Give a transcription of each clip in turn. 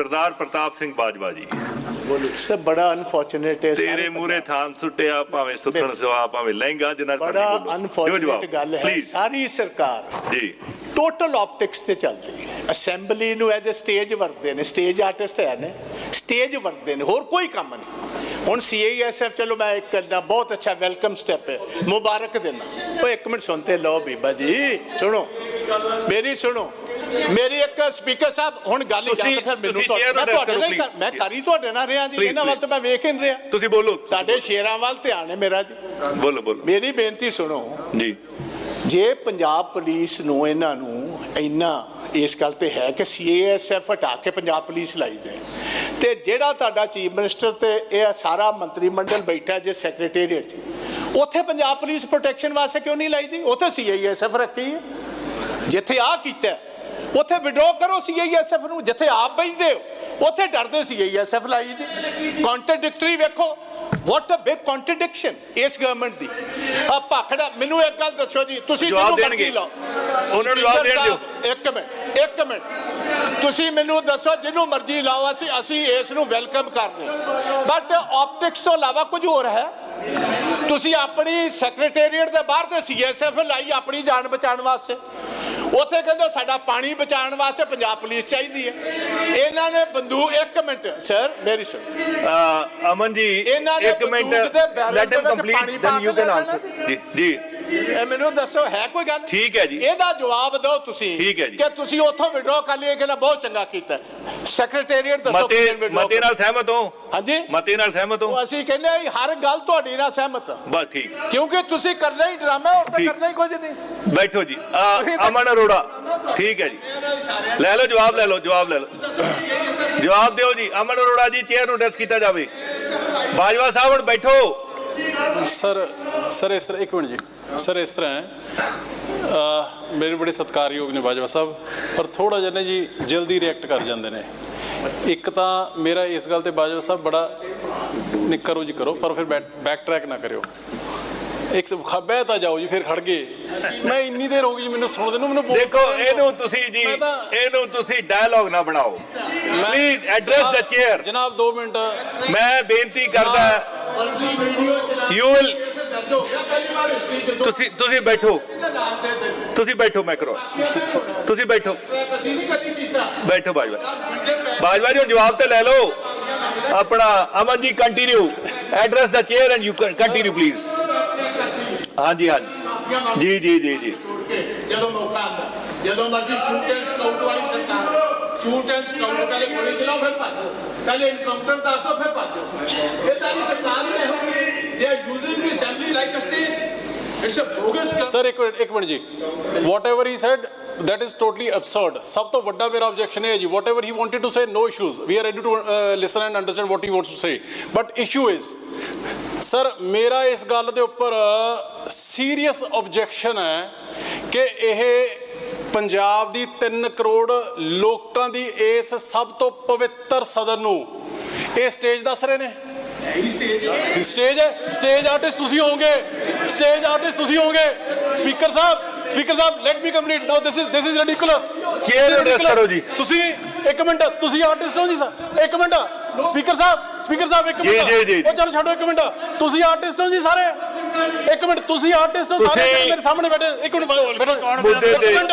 ਸਰਦਾਰ ਪ੍ਰਤਾਪ ਸਿੰਘ ਬਾਜਵਾ ਜੀ। ਸਰ ਬੜਾ ਅਨਫੋਰਚੂਨੇਟ ਹੈ ਤੇਰੇ ਮੂਰੇ ਥਾਨ ਸੁੱਟਿਆ ਭਾਵੇਂ ਸੁੱਥਣ ਸਵਾ ਭਾਵੇਂ ਲਹਿੰਗਾ ਜਿੰਨਾ ਬੜਾ ਅਨਫੋਰਚੂਨੇਟ ਗੱਲ ਹੈ ਸਾਰੀ ਸਰਕਾਰ ਜੀ। ਟੋਟਲ ਆਪਟਿਕਸ ਤੇ ਚੱਲਦੀ ਹੈ। ਅਸੈਂਬਲੀ ਨੂੰ ਐਜ਼ ਅ ਸਟੇਜ ਵਰਤਦੇ ਨੇ ਸਟੇਜ ਆਰਟਿਸਟ ਹੈ ਨੇ ਸਟੇਜ ਵਰਤਦੇ ਨੇ ਹੋਰ ਕੋਈ ਕੰਮ ਨਹੀਂ। ਹੁਣ ਸੀਆਈਐਸਐਫ ਚਲੋ ਮੈਂ ਇੱਕ ਕਰਨਾ ਬਹੁਤ ਅੱਛਾ ਵੈਲਕਮ ਸਟੈਪ ਹੈ ਮੁਬਾਰਕ ਦੇਣਾ ਉਹ ਇੱਕ ਮਿੰਟ ਸੁਣਤੇ ਲਓ ਬੀਬਾ ਜੀ ਸੁਣੋ ਮੇਰੀ ਸੁਣੋ। ਮੇਰੀ ਇੱਕ ਸਪੀਕਰ ਸਾਹਿਬ ਹੁਣ ਗੱਲ ਹੀ ਜਾਂ ਫਿਰ ਮੈਨੂੰ ਮੈਂ ਤੁਹਾਡੇ ਨਾਲ ਮੈਂ ਕਰੀ ਤੁਹਾਡੇ ਨਾਲ ਰਿਹਾ ਜੀ ਇਹਨਾਂ ਵੱਲ ਤਾਂ ਮੈਂ ਵੇਖ ਹੀ ਨਹੀਂ ਰਿਹਾ। ਤੁਸੀਂ ਬੋਲੋ ਤੁਹਾਡੇ ਸ਼ੇਰਾਂ ਵੱਲ ਧਿਆਨ ਹੈ ਮੇਰਾ ਜੀ। ਬੋਲੋ ਬੋਲੋ। ਮੇਰੀ ਬੇਨਤੀ ਸੁਣੋ। ਜੀ। ਜੇ ਪੰਜਾਬ ਪੁਲਿਸ ਨੂੰ ਇਹਨਾਂ ਨੂੰ ਇੰਨਾ ਇਸ ਗੱਲ ਤੇ ਹੈ ਕਿ ਸੀਏਐਸਐਫ ਹਟਾ ਕੇ ਪੰਜਾਬ ਪੁਲਿਸ ਲਾਈ ਦੇ ਤੇ ਜਿਹੜਾ ਤੁਹਾਡਾ ਚੀਫ ਮਿਨਿਸਟਰ ਤੇ ਇਹ ਸਾਰਾ ਮੰਤਰੀ ਮੰਡਲ ਬੈਠਾ ਜੇ ਸੈਕਟਰੀਏਟ 'ਚ ਉੱਥੇ ਪੰਜਾਬ ਪੁਲਿਸ ਪ੍ਰੋਟੈਕਸ਼ਨ ਵਾਸਤੇ ਕਿਉਂ ਨਹੀਂ ਲਾਈ ਜੀ? ਉੱਥੇ ਸੀਆਈਐਸਐਫ ਰੱਖੀ ਹੈ। ਜਿੱਥੇ ਆ ਕੀਤਾ ਉੱਥੇ ਵਿਡਰੋ ਕਰੋ ਸੀਆਈਐਸਐਫ ਨੂੰ ਜਿੱਥੇ ਆਪ ਬੈਠਦੇ ਹੋ। ਉੱਥੇ ਡਰਦੇ ਸੀਆਈਐਸਐਫ ਲਾਈ ਜੀ ਕੰਟਰਡਿਕਟਰੀ ਵੇਖੋ। ਵਾਟ ਅ ਬਿਗ ਕੰਟਰਡਿਕਸ਼ਨ ਇਸ ਗਵਰਨਮੈਂਟ ਦੀ। ਆ ਭਾਖੜਾ ਮੈਨੂੰ ਇੱਕ ਗੱਲ ਦੱਸੋ ਜੀ ਤੁਸੀਂ ਜਿਹਨੂੰ ਮਰਜ਼ੀ। ਲਾਓ। ਉਹਨਾਂ ਨੂੰ ਜਵਾਬ ਦੇਣ ਦਿਓ। ਇੱਕ ਮਿੰਟ ਇੱਕ ਮਿੰਟ। ਤੁਸੀਂ ਮੈਨੂੰ ਦੱਸੋ ਜਿਹਨੂੰ ਮਰਜ਼ੀ ਲਾਓ ਅਸੀਂ ਅਸੀਂ ਇਸ ਨੂੰ ਵੈਲਕਮ ਕਰਦੇ ਬਟ ਆਪਟਿਕਸ ਤੋਂ ਇਲਾਵਾ ਕੁਝ ਹੋਰ ਹੈ? ਤੁਸੀਂ ਆਪਣੀ ਸੈਕਟਰੀਏਟ ਦੇ ਬਾਹਰ ਤੇ ਸੀਐਸਐਫ ਲਾਈ ਆਪਣੀ ਜਾਨ ਬਚਾਉਣ ਵਾਸਤੇ। ਉੱਥੇ ਕਹਿੰਦੇ ਸਾਡਾ ਪਾਣੀ ਬਚਾਉਣ ਵਾਸਤੇ ਪੰਜਾਬ ਪੁਲਿਸ ਚਾਹੀਦੀ ਹੈ। ਇਹਨਾਂ ਨੇ ਬੰਦੂਕ ਇੱਕ ਮਿੰਟ ਸਰ ਮੇਰੀ ਸੁਣ। ਅਮਨ ਜੀ ਇਹਨਾਂ ਨੇ ਇੱਕ minute. Let him complete then you can answer ਜੀ ਜੀ। ਇਹ ਮੈਨੂੰ ਦੱਸੋ ਹੈ ਕੋਈ ਗੱਲ? ਠੀਕ ਹੈ ਜੀ। ਇਹਦਾ ਜਵਾਬ ਦਿਓ ਤੁਸੀਂ ਠੀਕ ਹੈ ਜੀ। ਕਿ ਤੁਸੀਂ ਉੱਥੋਂ ਵਿਡਰੋ ਕਰ ਲਿਆ ਕਿ ਨਾ ਬਹੁਤ ਚੰਗਾ ਕੀਤਾ। ਸੈਕਟਰੀਏਟ ਦੱਸੋ ਮਤੇ ਮਤੇ ਨਾਲ ਸਹਿਮਤ ਹੋ? ਹਾਂਜੀ। ਮਤੇ ਨਾਲ ਸਹਿਮਤ ਹੋ? ਅਸੀਂ ਕਹਿੰਦੇ ਹਾਂ, ਹਰ ਗੱਲ ਤੁਹਾਡੀ ਨਾਲ ਸਹਿਮਤ। ਬਸ ਠੀਕ। ਕਿਉਂਕਿ ਤੁਸੀਂ ਕਰਨਾ ਹੀ ਡਰਾਮਾ ਹੋਰ ਤਾਂ। ਕਰਨਾ ਹੀ ਕੁਝ ਨਹੀਂ। ਬੈਠੋ ਜੀ। ਅਮਨ ਅਰੋੜਾ। ਠੀਕ ਹੈ ਜੀ। ਲੈ ਲਓ ਜਵਾਬ ਲੈ ਲਓ ਜਵਾਬ ਲੈ ਲਓ। ਜਵਾਬ ਦਿਓ ਜੀ। ਅਮਨ ਅਰੋੜਾ ਜੀ ਚੇਅਰ ਨੂੰ ਡੈਸ ਕੀਤਾ ਜਾਵੇ। ਬਾਜਵਾ ਸਾਹਿਬ ਹੁਣ ਬੈਠੋ। ਸਰ ਸਰ ਇਸ ਤਰ੍ਹਾਂ ਇੱਕ ਮਿੰਟ ਜੀ। ਸਰ, ਇਸ ਤਰ੍ਹਾਂ ਹੈ। ਮੇਰੇ ਬੜੇ ਸਤਿਕਾਰਯੋਗ ਨੇ ਬਾਜਵਾ ਸਾਹਿਬ, ਪਰ ਥੋੜਾ ਜਿਹਾ ਨੇ ਜੀ ਜਲਦੀ ਰਿਐਕਟ ਕਰ ਜਾਂਦੇ ਨੇ। ਇੱਕ ਤਾਂ ਮੇਰਾ ਇਸ ਗੱਲ ਤੇ ਬਾਜਵਾ ਸਾਹਿਬ ਬੜਾ ਨਹੀਂ ਕਰੋ ਜੀ ਕਰੋ ਪਰ ਫਿਰ ਬੈਕ ਟਰੈਕ ਨਾ ਕਰਿਓ। ਇੱਕ ਖੱਬੇ ਤਾਂ ਜਾਓ ਜੀ ਫਿਰ ਖੜ ਗਏ। ਮੈਂ ਇੰਨੀ ਦੇਰ ਹੋ ਗਈ ਜੀ ਮੈਨੂੰ ਸੁਣਦੇ ਨੂੰ ਮੈਨੂੰ ਦੇਖੋ। ਇਹਨੂੰ ਤੁਸੀਂ ਜੀ ਮੈਂ ਤਾਂ- ਇਹਨੂੰ ਤੁਸੀਂ ਡਾਇਲੌਗ ਨਾ ਬਣਾਓ। ਪਲੀਜ਼ ਐਡਰੈਸ ਦ ਚੇਅਰ ਜਨਾਬ 2 ਮਿੰਟ। ਮੈਂ ਬੇਨਤੀ ਕਰਦਾ ਯੂ ਵਿਲ ਤੁਸੀਂ ਤੁਸੀਂ ਬੈਠੋ। ਤੁਸੀਂ ਬੈਠੋ ਮੈਂ ਕਰੋ ਤੁਸੀਂ ਬੈਠੋ। ਬੈਠੋ ਬਾਜਵਾ। ਬਾਜਵਾ ਜੀ ਹੁਣ ਜਵਾਬ ਤੇ ਲੈ ਲਓ। ਆਪਣਾ Aman ji continue address the chair and you continue please ਹਾਂਜੀ ਹਾਂਜੀ। ਜੀ ਜੀ ਜੀ ਜੀ। ਜਦੋਂ ਮੌਕਾ ਆਉਂਦਾ ਜਦੋਂ ਮਰਜ਼ੀ ਸ਼ੂਟ ਐਂਡ ਸਕਾਊਟ ਵਾਲੀ ਸਰਕਾਰ ਸ਼ੂਟ ਐਂਡ ਸਕਾਊਟ ਪਹਿਲੇ ਗੋਲੀ ਚਲਾਓ ਫਿਰ ਭੱਜੋ ਪਹਿਲੇ ਇਨਕਾਊਂਟਰ ਦੱਸ ਦਿਓ ਫਿਰ ਭੱਜੋ ਇਹ ਸਾਰੀ ਸਰਕਾਰ ਹੀ ਇਹੋ ਜਿਹੀ they are using the assembly like a stage it's a bogus sir ਇੱਕ ਮਿੰਟ ਇੱਕ ਮਿੰਟ ਜੀ। Whatever he said that is totally absurd ਸਭ ਤੋਂ ਵੱਡਾ ਮੇਰਾ objection ਇਹ ਹੈ ਜੀ ever he wanted to say no issues we are ready to uh, listen and understand what he wants to say but issue is sir ਮੇਰਾ ਇਸ ਗੱਲ ਦੇ ਉੱਪਰ ਸੀਰੀਅਸ objection ਹੈ ਕਿ ਇਹ ਪੰਜਾਬ ਦੀ 3 ਕਰੋੜ ਲੋਕਾਂ ਦੀ ਇਸ ਸਭ ਤੋਂ ਪਵਿੱਤਰ ਸਦਨ ਨੂੰ ਇਹ ਸਟੇਜ ਦੱਸ ਰਹੇ ਨੇ? ਸਟੇਜ ਹੈ। ਸਟੇਜ ਆਰਟਿਸਟ ਤੁਸੀਂ ਹੋਵੋਗੇ। ਸਟੇਜ ਆਰਟਿਸਟ ਤੁਸੀਂ ਹੋਵੋਗੇ। ਸਪੀਕਰ ਸਾਹਿਬ speaker Sahib let me complete now this is this is ridiculous Chair address ਕਰੋ ਜੀ। ਤੁਸੀਂ ਇੱਕ ਮਿੰਟ ਤੁਸੀਂ ਆਰਟਿਸਟ ਹੋ ਜੀ ਸਰ। ਇੱਕ ਮਿੰਟ। ਸਪੀਕਰ ਸਾਹਿਬ ਸਪੀਕਰ ਸਾਹਿਬ ਇੱਕ ਮਿੰਟ। ਜੀ, ਜੀ। ਉਹ ਚਲੋ ਛੱਡੋ ਇੱਕ ਮਿੰਟ। ਤੁਸੀਂ ਆਰਟਿਸਟ ਹੋ ਜੀ ਸਾਰੇ। ਇੱਕ ਮਿੰਟ ਤੁਸੀਂ ਆਰਟਿਸਟ ਹੋ ਸਾਰੇ ਮੇਰੇ ਸਾਹਮਣੇ ਬੈਠੇ। ਇੱਕ ਮਿੰਟ ਬੈਠੋ। ਮੁੱਦੇ ਇੱਕ ਤੇ- ਮਿੰਟ।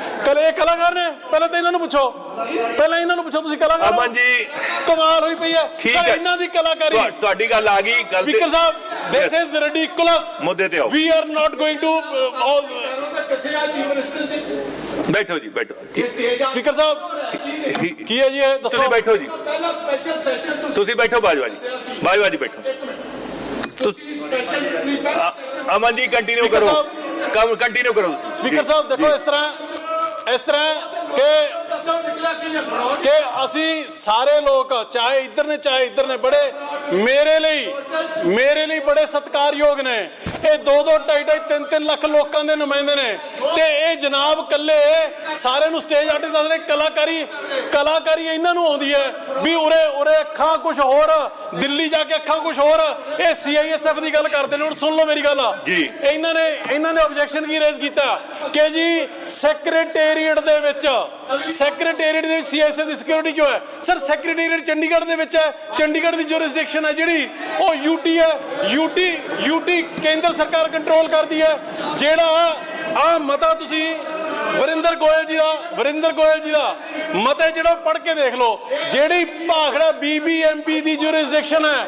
ਕਲੇ ਇਹ ਕਲਾਕਾਰ ਨੇ ਪਹਿਲਾਂ ਤਾਂ ਇਹਨਾਂ ਨੂੰ ਪੁੱਛੋ ਪਹਿਲਾਂ ਇਹਨਾਂ ਨੂੰ ਪੁੱਛੋ ਤੁਸੀਂ ਕਲਾਕਾਰ? ਅਮਨ ਜੀ ਕਮਾਲ ਹੋਈ ਪਈ ਹੈ ਠੀਕ ਹੈ। ਇਹਨਾਂ ਦੀ ਕਲਾਕਾਰੀ ਤੁਹਾ- ਤੁਹਾਡੀ ਗੱਲ ਆ ਗਈ ਗੱਲ ਸਪੀਕਰ ਸਾਹਿਬ This is ridiculous. ਮੁੱਦੇ ਤੇ ਆਓ। We are not going to uh, all. ਕਿੱਥੇ ਆ ਚੀਫ ਮਿਨਿਸਟਰ ਦੀ ਬੈਠੋ ਜੀ ਬੈਠੋ Speaker ਸਾਹਿਬ ਕੀ- ਹੈ ਜੀ ਇਹ ਤੁਸੀਂ ਦੱਸੋ ਬੈਠੋ ਜੀ ਪਹਿਲਾ ਸਪੈਸ਼ਲ ਸੈਸ਼ਨ ਤੁਸੀਂ ਬੈਠੋ ਬਾਜਵਾ ਜੀ ਬਾਜਵਾ ਜੀ ਬੈਠੋ ਤੁਸੀਂ ਸਪੈਸ਼ਲ ਅ- ਅਮਨ ਜੀ ਕੰਟੀਨਿਊ ਕਰੋ ਕੰਮ ਕੰਟੀਨਿਊ ਕਰੋ। ਸਪੀਕਰ ਸਾਹਿਬ ਦੇਖੋ। ਇਸ ਤਰ੍ਹਾਂ ਇਸ ਤਰ੍ਹਾਂ ਕਿ ਨਿਕਲਿਆ ਕੀ ਹੈ ਫਰੋਡ ਕਿ ਅਸੀਂ ਸਾਰੇ ਲੋਕ ਚਾਹੇ ਇੱਧਰ ਨੇ ਚਾਹੇ ਇੱਧਰ ਨੇ ਬੜੇ ਮੇਰੇ ਲਈ ਮੇਰੇ ਲਈ ਬੜੇ ਸਤਿਕਾਰਯੋਗ ਨੇ। ਇਹ 2 2 2.5 3 3 ਲੱਖ ਲੋਕਾਂ ਦੇ ਨੁਮਾਇੰਦੇ ਨੇ। ਤੇ ਇਹ ਜਨਾਬ ਕੱਲੇ ਸਾਰਿਆਂ ਨੂੰ ਸਟੇਜ ਆਰਟਿਸਟ ਆਸਰੇ ਕਲਾਕਾਰੀ ਕਲਾਕਾਰੀ ਇਹਨਾਂ ਨੂੰ ਆਉਂਦੀ ਹੈ ਵੀ ਉਰੇ ਉਰੇ ਅੱਖਾਂ ਕੁਝ ਹੋਰ ਦਿੱਲੀ ਜਾ ਕੇ ਅੱਖਾਂ ਕੁਝ ਹੋਰ। ਇਹ ਸੀਆਈਐਸਐਫ ਦੀ ਗੱਲ ਕਰਦੇ ਨੇ ਹੁਣ ਸੁਣ ਲਓ ਮੇਰੀ ਗੱਲ। ਜੀ। ਇਹਨਾਂ ਨੇ ਇਹਨਾਂ ਨੇ ਆਬਜੈਕਸ਼ਨ ਕੀ ਰੇਜ਼ ਕੀਤਾ? ਕਿ ਜੀ ਸੈਕਟਰੀਏਟ ਦੇ ਵਿੱਚ ਸੈਕਟਰੀਏਟ ਦੇ ਵਿੱਚ ਦੀ ਸਿਕਿਉਰਿਟੀ ਕਿਉਂ ਹੈ? ਸਰ ਸੈਕਟਰੀਏਟ ਚੰਡੀਗੜ੍ਹ ਦੇ ਵਿੱਚ ਹੈ। ਚੰਡੀਗੜ੍ਹ ਦੀ ਜੁਰਿਸਡਿਕਸ਼ਨ ਹੈ ਜਿਹੜੀ। ਉਹ ਯੂਟੀ ਹੈ। ਯੂਟੀ ਯੂਟੀ ਕੇਂਦਰ ਸਰਕਾਰ ਕੰਟਰੋਲ ਕਰਦੀ ਹੈ। ਜਿਹੜਾ ਆ ਮਤਾ ਤੁਸੀਂ ਵਰਿੰਦਰ ਗੋਇਲ ਜੀ ਦਾ, ਵਰਿੰਦਰ ਗੋਇਲ ਜੀ ਦਾ ਮਤੇ ਜਿਹੜਾ ਪੜ੍ਹ ਕੇ ਦੇਖ ਲਓ। ਜਿਹੜੀ ਭਾਖੜਾ ਬੀਬੀਐਮਪੀ ਦੀ ਜੁਰਿਸਡਿਕਸ਼ਨ ਹੈ।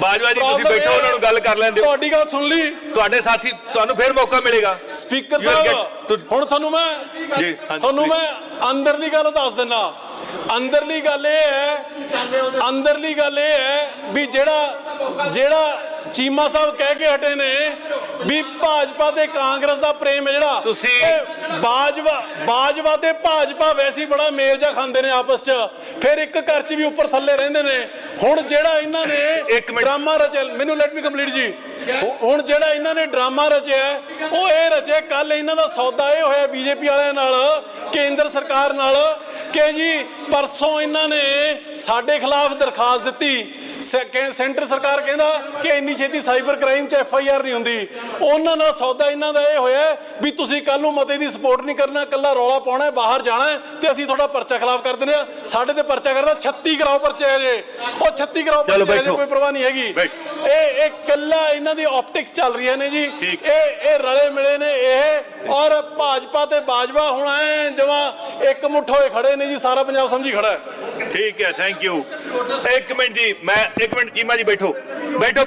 ਬਾਜਵਾ ਜੀ ਤੁਸੀਂ ਬੈਠੋ ਉਹਨਾਂ ਨੂੰ ਗੱਲ ਕਰ ਲੈਂਦੇ ਹੋ ਤੁਹਾਡੀ ਗੱਲ ਸੁਣ ਲਈ। ਤੁਹਾਡੇ ਸਾਥੀ ਤੁਹਾਨੂੰ ਫੇਰ ਮੌਕਾ ਮਿਲੇਗਾ। ਸਪੀਕਰ ਸਾਹਿਬ ਹੁਣ ਤੁਹਾਨੂੰ ਮੈਂ ਤੁਹਾਨੂੰ. ਮੈਂ ਅੰਦਰਲੀ ਗੱਲ ਦੱਸ ਦਿੰਦਾ ਅੰਦਰਲੀ ਗੱਲ ਇਹ ਹੈ ਅੰਦਰਲੀ ਗੱਲ ਇਹ ਹੈ ਵੀ ਜਿਹੜਾ ਜਿਹੜਾ ਚੀਮਾ ਸਾਹਿਬ ਕਹਿ ਕੇ ਹਟੇ ਨੇ ਵੀ ਭਾਜਪਾ ਤੇ ਕਾਂਗਰਸ ਦਾ ਪ੍ਰੇਮ ਹੈ ਜਿਹੜਾ। ਤੁਸੀਂ- ਬਾਜਵਾ ਬਾਜਵਾ ਤੇ ਭਾਜਪਾ ਵੈਸੇ ਬੜਾ ਮੇਲ ਜਾ ਖਾਂਦੇ ਨੇ ਆਪਸ ਚ। ਫਿਰ ਇੱਕ ਘਰ ਚ ਵੀ ਉੱਪਰ ਥੱਲੇ ਰਹਿੰਦੇ ਨੇ। ਹੁਣ ਜਿਹੜਾ ਇਹਨਾਂ ਨੇ। ਡਰਾਮਾ ਰਚਿਆ ਮੈਨੂੰ ਲੈਟ ਮੀ ਕੰਪਲੀਟ ਜੀ। ਹੁਣ ਜਿਹੜਾ ਇਹਨਾਂ ਨੇ ਡਰਾਮਾ ਰਚਿਆ ਉਹ ਇਹ ਰਚਿਆ ਕੱਲ ਇਹਨਾਂ ਦਾ ਸੌਦਾ ਇਹ ਹੋਇਆ ਬੀਜੇਪੀ ਵਾਲਿਆਂ ਨਾਲ ਕੇਂਦਰ ਸਰਕਾਰ ਨਾਲ। ਕਿ ਜੀ ਪਰਸੋਂ ਇਹਨਾਂ ਨੇ ਸਾਡੇ ਖਿਲਾਫ ਦਰਖਾਸਤ ਦਿੱਤੀ। ਸੈਂਟਰ ਸਰਕਾਰ ਕਹਿੰਦਾ ਕਿ ਇੰਨੀ ਛੇਤੀ ਸਾਈਬਰ ਕ੍ਰਾਈਮ 'ਚ ਐਫ ਆਈ ਆਰ ਨਹੀਂ ਹੁੰਦੀ। ਉਹਨਾਂ ਨਾਲ ਸੌਦਾ ਇਹਨਾਂ ਦਾ ਇਹ ਹੋਇਆ ਵੀ ਤੁਸੀਂ ਕੱਲ ਨੂੰ ਮਤੇ ਦੀ ਸਪੋਰਟ ਨਹੀਂ ਕਰਨਾ ਕੱਲਾ ਰੌਲਾ ਪਾਉਣਾ ਹੈ, ਬਾਹਰ ਜਾਣਾ ਹੈ ਤੇ ਅਸੀਂ ਤੁਹਾਡਾ ਪਰਚਾ ਖਿਲਾਫ ਕਰ ਦਿੰਦੇ ਆ ਸਾਡੇ ਤੇ ਪਰਚਾ ਕਰਦਾ 36 ਕਰਾਓ ਪਰਚੇ ਜੇ ਉਹ 36 ਕਰਾਓ ਚਲੋ ਪਰਚੇ। ਕੋਈ ਪਰਵਾਹ ਨਹੀਂ ਹੈਗੀ। ਇਹ ਇਹ ਕੱਲਾ ਇਹਨਾਂ ਦੀ ਆਪਟਿਕਸ ਚੱਲ ਰਹੀਆਂ ਨੇ ਜੀ। ਇਹ ਇਹ ਰਲੇ ਮਿਲੇ ਨੇ ਇਹ। ਔਰ ਭਾਜਪਾ ਤੇ ਬਾਜਵਾ ਹੁਣ ਐ ਜਮਾ ਇੱਕ ਮੁੱਠ ਹੋਏ ਖੜੇ ਨੇ ਜੀ ਸਾਰਾ ਪੰਜਾਬ ਸਮਝੀ ਖੜਾ ਹੈ। ਠੀਕ ਹੈ ਥੈਂਕ ਯੂ ਇੱਕ ਮਿੰਟ ਜੀ ਮੈਂ ਇੱਕ ਮਿੰਟ ਚੀਮਾ ਜੀ ਬੈਠੋ। ਬੈਠੋ